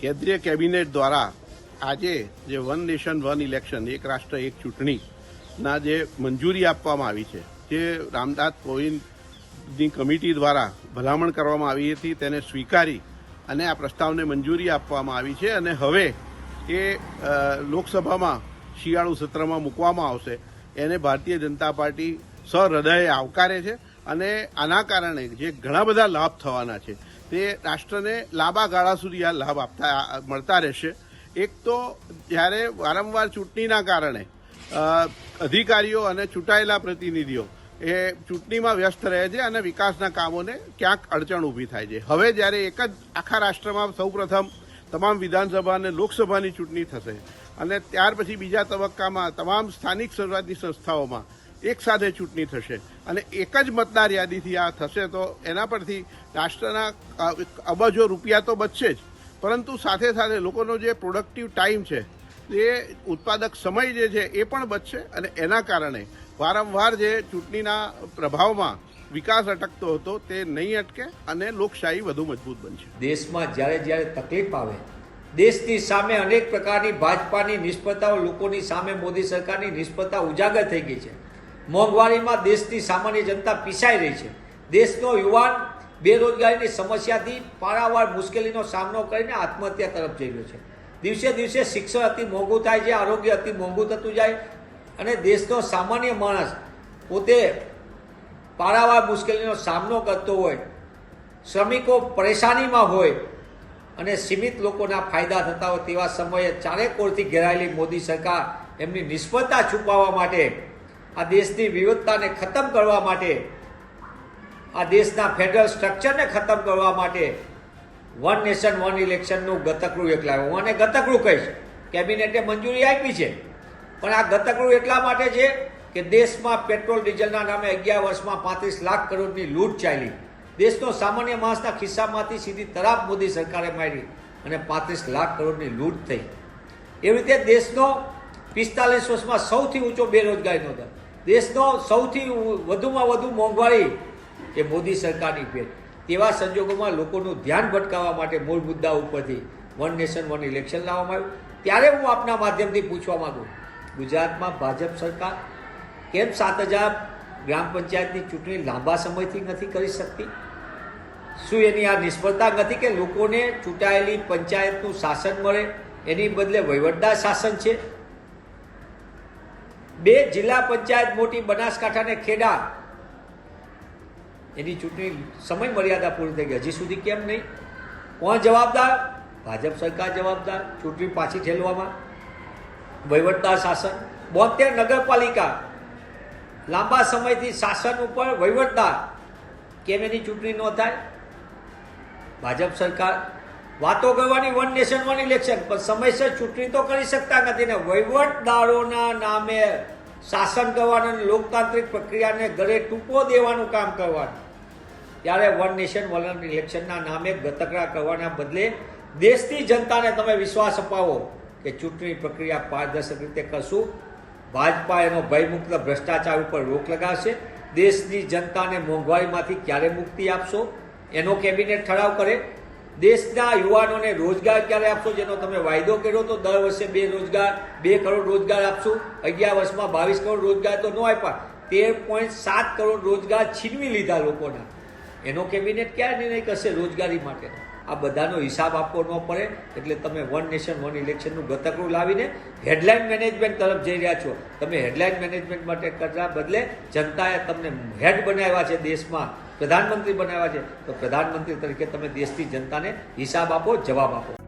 કેન્દ્રીય કેબિનેટ દ્વારા આજે જે વન નેશન, વન ઇલેક્શન, એક રાષ્ટ્ર, એક ચૂંટણીના જે મંજૂરી આપવામાં આવી છે, જે રામનાથ કોવિંદની કમિટી દ્વારા ભલામણ કરવામાં આવી હતી, તેને સ્વીકારી અને આ પ્રસ્તાવને મંજૂરી આપવામાં આવી છે અને હવે એ લોકસભામાં શિયાળુ સત્રમાં મૂકવામાં આવશે. એને ભારતીય જનતા પાર્ટી સહૃદયે આવકારે છે. અને આના કારણે જે ઘણા બધા લાભ થવાના છે, તે રાષ્ટ્રને લાંબા ગાળા સુધી આ લાભ આપતા મળતા રહેશે. એક તો જ્યારે વારંવાર ચૂંટણીના કારણે અધિકારીઓ અને ચૂંટાયેલા પ્રતિનિધિઓ એ ચૂંટણીમાં વ્યસ્ત રહે છે અને વિકાસના કામોને ક્યાંક અડચણ ઊભી થાય છે. હવે જ્યારે એક જ આખા રાષ્ટ્રમાં સૌપ્રથમ તમામ વિધાનસભા અને લોકસભાની ચૂંટણી થશે અને ત્યાર પછી બીજા તબક્કામાં તમામ સ્થાનિક સ્વરાજની સંસ્થાઓમાં એક સાથે ચૂંટણી થશે. અને એક જ મતદાર યાદીથી આ થશે તો એના પરથી રાષ્ટ્રના અબજો રૂપિયા તો બચશે જ. પરંતુ સાથે સાથે લોકોનો જે પ્રોડક્ટિવ ટાઈમ છે એ ઉત્પાદક સમય જે છે એ પણ બચશે અને એના કારણે વારંવાર જે ચૂંટણીના પ્રભાવમાં વિકાસ અટકતો હતો તે નહીં અટકે અને લોકશાહી વધુ મજબૂત બનશે. દેશમાં જ્યારે જ્યારે તકલીફ આવે, દેશની સામે અનેક પ્રકારની ભાજપાની નિષ્ફળતાઓ લોકોની સામે મોદી સરકારની નિષ્ફળતા ઉજાગર થઈ ગઈ છે. મોંઘવારીમાં દેશની સામાન્ય જનતા પીસાઈ રહી છે. દેશનો યુવાન બેરોજગારીની સમસ્યાથી પારાવાર મુશ્કેલીનો સામનો કરીને આત્મહત્યા તરફ જઈ રહ્યો છે. દિવસે દિવસે શિક્ષણ અતિ મોંઘું થાય છે, આરોગ્ય અતિ મોંઘું થતું જાય અને દેશનો સામાન્ય માણસ પોતે પારાવાર મુશ્કેલીનો સામનો કરતો હોય, શ્રમિકો પરેશાનીમાં હોય અને સીમિત લોકોના ફાયદા થતા હોય તેવા સમયે ચારેકોરથી ઘેરાયેલી મોદી સરકાર એમની નિષ્ફળતા છુપાવવા માટે આ દેશની વિવિધતાને ખતમ કરવા માટે, આ દેશના ફેડરલ સ્ટ્રક્ચરને ખતમ કરવા માટે વન નેશન વન ઇલેક્શનનું ગતકડું એકલાવ્યું હું આને ગતકડું કહીશ. કેબિનેટે મંજૂરી આપી છે. પણ આ ગતકડું એટલા માટે છે કે દેશમાં પેટ્રોલ, ડીઝલના નામે અગિયાર વર્ષમાં પાંત્રીસ લાખ કરોડની લૂંટ ચાલી. દેશનો સામાન્ય માણસના ખિસ્સામાંથી સીધી તરાપ મોદી સરકારે મારી અને પાંત્રીસ લાખ કરોડની લૂંટ થઈ. એવી રીતે દેશનો પિસ્તાલીસ વર્ષમાં સૌથી ઊંચો બેરોજગારીનો દર. દેશનો સૌથી વધુમાં વધુ મોંઘવારી એ મોદી સરકારની ભેટ તેવા સંજોગોમાં લોકોનું ધ્યાન ભટકાવવા માટે મૂળ મુદ્દા ઉપરથી વન નેશન, વન ઇલેક્શન લાવવામાં આવ્યું. ત્યારે હું આપના માધ્યમથી પૂછવા માગું ગુજરાતમાં ભાજપ સરકાર કેમ સાત હજાર ગ્રામ પંચાયતની ચૂંટણી લાંબા સમયથી નથી કરી શકતી? શું એની આ નિષ્ફળતા નથી કે લોકોને ચૂંટાયેલી પંચાયતનું શાસન મળે? એની બદલે વહીવટદાર શાસન છે? બે જિલ્લા પંચાયત મોટી બનાસકાંઠા અને ખેડા. એની ચૂંટણી સમય મર્યાદા પૂરી થઈ ગઈ. હજી સુધી કેમ નહીં? કોણ જવાબદાર? ભાજપ સરકાર જવાબદાર. ચૂંટણી પાછી ઠેલવામાં. વહીવટદાર શાસન. બોતેર નગરપાલિકા. લાંબા સમયથી શાસન ઉપર વહીવટદાર. કેમ એની ચૂંટણી ન થાય? ભાજપ સરકાર વાતો કરવાની વન નેશન વન ઇલેક્શન, પણ સમયસર ચૂંટણી તો કરી શકતા નથી ને વહીવટદારોના નામે શાસન કરવાનું લોકતાંત્રિક પ્રક્રિયાને ગળે ટૂંકો દેવાનું કામ કરવાનું. ત્યારે વન નેશન વન ઇલેક્શનના નામે ગતકડા કરવાના બદલે દેશની જનતાને તમે વિશ્વાસ અપાવો કે ચૂંટણી પ્રક્રિયા પારદર્શક રીતે કરશું. ભાજપા એનો ભયમુક્ત ભ્રષ્ટાચાર ઉપર રોક લગાવશે. દેશની જનતાને મોંઘવારીમાંથી ક્યારે મુક્તિ આપશો? એનો કેબિનેટ ઠરાવ કરે. દેશના યુવાનોને રોજગાર ક્યારે આપશો? જેનો તમે વાયદો કર્યો તો દર વર્ષે બે રોજગાર, બે કરોડ રોજગાર આપશું. અગિયાર વર્ષમાં બાવીસ કરોડ રોજગાર તો ન આપ્યા. તેર પોઈન્ટ સાત કરોડ રોજગાર છીનવી લીધા લોકોના. એનો કેબિનેટ ક્યારે નિર્ણય કરશે રોજગારી માટે? આ બધાનો હિસાબ આપવો ન પડે. એટલે તમે વન નેશન, વન ઇલેક્શનનું ગતકડું લાવીને હેડલાઇન મેનેજમેન્ટ તરફ જઈ રહ્યા છો. તમે હેડલાઇન મેનેજમેન્ટ માટે કરતા બદલે જનતાએ તમને હેડ બનાવ્યા છે દેશમાં. પ્રધાનમંત્રી બનાવ્યા છે. તો પ્રધાનમંત્રી તરીકે તમે દેશની જનતાને હિસાબ આપો જવાબ આપો.